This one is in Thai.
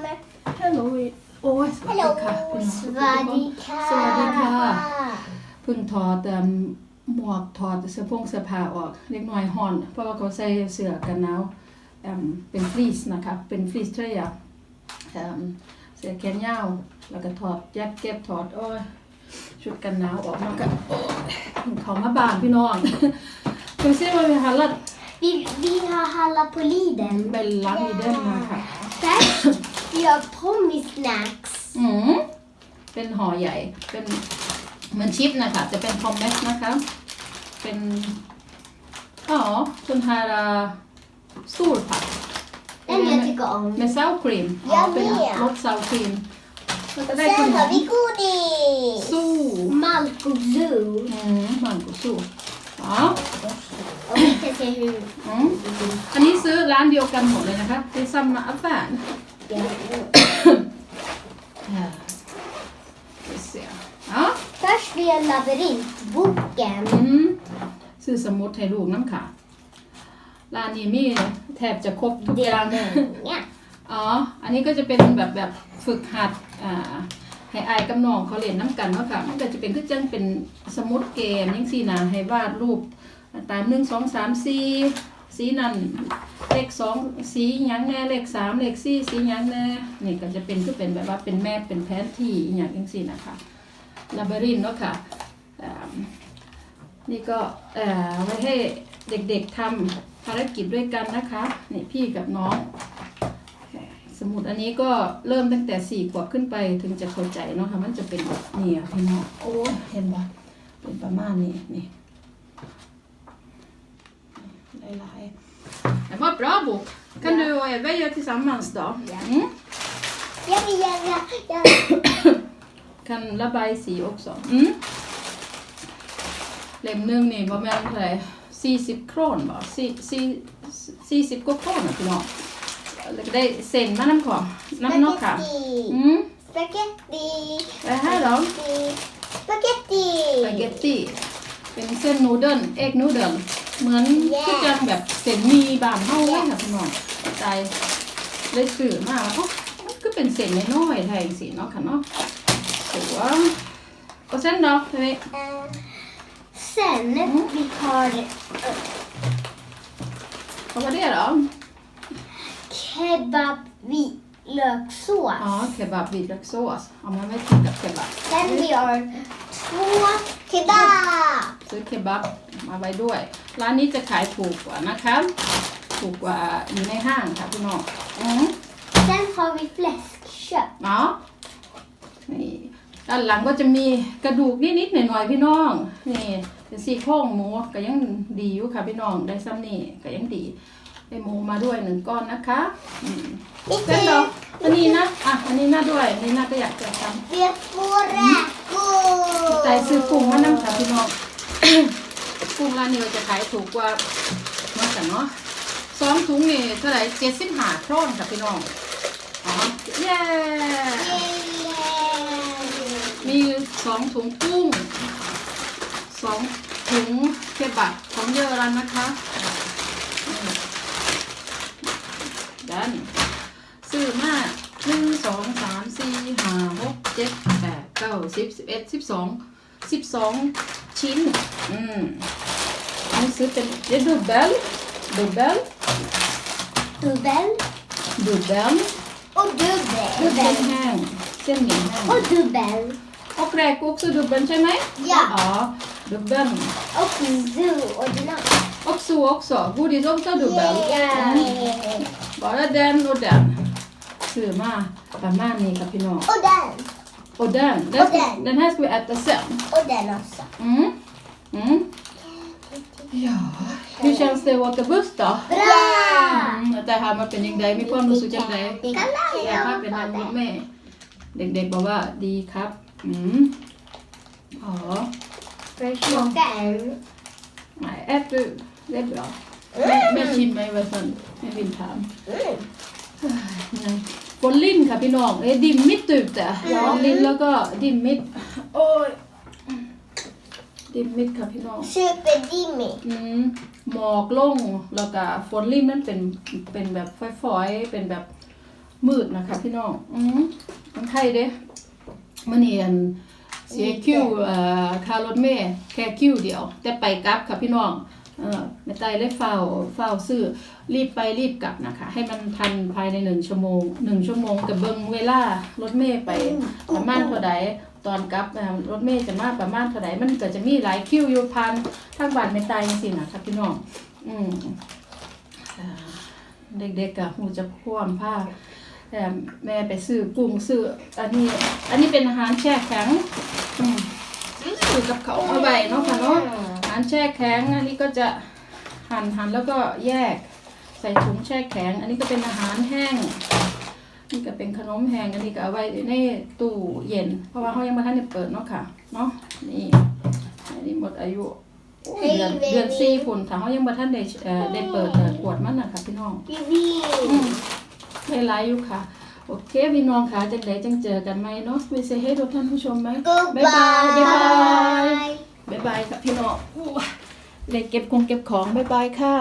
Mamma. ฮัลโหลโอ้ยสวัสดี Hello. ค่ะพี่น้อง Svadika. สวัสดีค่ะ เพิ่งถอดแต่หมวกถอดเสื้อผงเสื้อผ้าออกเล็กน้อยห่อน เพราะว่าเขาใส่เสื้อกันหนาวเอิ่มเป็นฟรีซนะคะเป็นฟรีซเทรยเอิ่มเสื้อแขนยาวแล้วก็ถอดแจ็คเก็ตถอดโอ้ยชุดกันหนาวออกมาก็โอ้ยเพิ่งเขามาบ้านพี่น้องคุณซิว่า vi har handlat Vi, vi har handlat på Lidl. mellan i den här. Först, vi har pommes-snacks. อืมเป็นห่อใหญ่ เป็นเหมือนชิปนะคะ จะเป็นคอมเมสนะคะ เป็น อ๋อคุณฮาราสูตรผัก Den jag tycker om. เป็นซาวครีม Ja, เป็น med. รสซาวครีมแล้วก็ได้ข Sen น har ม vi godis. สู้ Malco Zoo. อืมมันก็สู้อ๋อ Och vi ska se hur... อืมอันนี้ซื้อร้านเดียวกันหมดเลยนะคะ เป็นซัมมาอัฟแฟน Ja. เดี๋ยวเสียอ๋อ Först vi har labyrintboken. อืมซื้อสมุดให้ลูกน้ำค่ะ ร้านนี้มีแทบจะครบทุกอย่าง Ja. อ๋อ อันนี้ก็จะเป็นแบบแบบฝึกหัด อ่า ให้อายกับน้องเขาเรียนน้ำกันเนาะค่ะ มันก็จะเป็นคือจังเป็นสมุดเกมยังสี่นะให้วาดรูปตามหนึ่งสองสามสี่ สีนั่นเลขสองสีหยังแน่เลขสามเลขสี่สีหยังแน่นี่ก็จะเป็นคือเป็นแบบว่าเป็นแม่เป็นแผนที่อย่างยังสี่นะคะลาบรินเนาะค่ะอ่านี่ก็เอ่อไว้ให้เด็กๆทำภารกิจด้วยกันนะคะนี่พี่กับน้องสมุดอันนี้ก็เริ่มตั้งแต่สี่ขวบขึ้นไปถึงจะเข้าใจเนาะค่ะมันจะเป็นแบบนี่อะพี่น้องโอ้เห็นปะเป็นประมาณนี้นี่ หลายๆ Det var bra bok. Kan du och Eva göra tillsammans då? Ja. Mm. Jag vill göra... Jag... Kan labaj si också. Mm. เล่มหนึ่งนี่ประมาณเท่าไหร่สี่สิบโครนบ่สี่สี่สี่สิบกว่าโครนอะพี่น้องแล้วก็ได้เซ็นมาน้ำของน้ำนอกค่ะ Spaghetti. อืม Spaghetti. แล้วให้เหรอ Spaghetti. สปาเกตตี้เป็นเส้นนูเดิลเอ็กนูเดิล เหมือน Yeah. คือจังแบบเส้นหมีบานเท่าเลยค่ะพี่น้องใจเลยสื่อมากว่าเอ้ามันก็เป็นเส้นน้อยๆไทยสิเนาะค่ะเนาะสวย och sen då vi Eh, Sen vi har vad var det då kebab vitlökssås. ja kebab vitlökssås ja man vet inte kebab Sen vi har två kebab. ซื้อ เคบับมาไว้ด้วย ร้านนี้จะขายถูกกว่านะคะถูกกว่าอยู่ในห้างค่ะพี่น้องอือ Sen har vi fläskkött. เนาะนี่ด้านหลังก็จะมีกระดูกนิดๆหน่อยๆพี่น้องนี่เป็นซี่โครงหมูก็ยังดีอยู่ค่ะพี่น้องได้ซ้ำนี่ก็ยังดีได้หมูมาด้วยหนึ่งก้อนนะคะอืมเส้นดอกอันนี้นะอะอันนี้น่าด้วยอันนี้น่าก็อยากจะท Vi har två räkor. ำใจซื้อกุ้งมานั่งค่ะพี่น้อง กุ้งร้านนี้ก็จะขายถูกกว่าเนาะกันเนาะสองถุงนี่เท่าไหร่เจ็ดสิบห้าโครนค่ะพี่น้องอ๋อเย้มีสองถุงกุ้งสองถุงเคบับของเยอรันนะคะดันซื้อมาหนึ่งสองสามสี่ห้าหกเจ็ดแปดเก้าสิบสิบเอ็ดสิบสองสิบสองชิ้น อืม อันนี้ซื้อเป็นเดดูเบลดูเบล Dubbel ดูเบล och dubbel. เส้น dubbel. แห้งเส้นหมี่แห้ง Och dubbel. och räkor också dubbel ใช่ไหม Ja. Ja, dubbel. Och zoo ordinat. Och så också. Godis också dubbel. Yeah. Mm. Bara den och den. ซื้อมาประมาณนี้ครับพี่น้อง Och den. Och den. Den, Och ska, den. den här ska vi äta sen. Och den också. Mm. Mm. Ja, hur känns det att åka buss då? Bra! Mm, แต่ถามมาเป็นยังไงมีความรู้สึกยังไง Det kan อยากให้เป็นนางรถแม่เด็กๆบอกว่าดีครับ อืมอ๋อ Smaka en. Nej, ät du. Det är bra. Med, med ชิมไหมวะสันไม่วินถาม Mm. Nej. ฝนลิ้นค่ะพี่น้องเอ้ยดิมมิดตื่นแต่ฝนลิ้นแล้วก็ดิมมิด โอ้ย ดิมมิดค่ะพี่น้อง Superdimmig. อืมหมอกลงแล้วก็ฝนลิ้นมันเป็นเป็นแบบฝอยๆเป็นแบบมืดนะคะ พี่น้องอืมมันไข่เด้มันเนียนเสียคิวเอ่อคารถเมย์แค่คิวเดียว แต่ไปกลับค่ะพี่น้องเออไม่ตายเลยเฝ้าเฝ้าซื้อรีบไปรีบกลับนะคะ ให้มันทันภายในหนึ่งชั่วโมงหนึ่งชั่วโมงกับเบิ้งเวลารถเมย์ไปประมาณเท่าใด ตอนกลับรถเมย์จะมาประมาณเท่าใดมันก็จะมีหลายคิวอยู่พันทางบ้านไม่ตายจังซี่นะคะพี่น้องอืมเด็กๆกับหูจะคว่ำผ้าแต่แม่ไปซื้อกุ้งซื้ออันนี้ อันนี้เป็นอาหารแช่แข็งอืมซื้อกับเขาเอาไว้เนาะค่ะเนาะอาหารแช่แข็ง อันนี้ก็จะหั่นหั่นแล้วก็แยก ใส่ถุงแช่แข็ง อันนี้ก็เป็นอาหารแห้ง นี่ก็เป็นขนมแห้งอันนี้ก็เอาไว้ในตู้เย็น เพราะว่าเขายังไม่ทันได้เปิดเนาะค่ะเนาะนี่อันนี้หมดอายุโอ้ยเดือนเดือนสี่ฝุ่นถ้าเขายังไม่ทันได้เอ่อได้เปิดเอ่อขวดมันนะคะพี่น้องบีบีอืมได้ไลฟ์อยู่ค่ะ โอเคพี่น้องค่ะจังไดจังเจอกันไหมเนาะไม่เซให้ทุกท่านผู้ชมไหมกูบ๊ายบาบายยบ๊ายบายบ๊ายบายค่ะพี่น้องอู้เล็กเก็บคงเก็บของบ๊ายบายค่ะ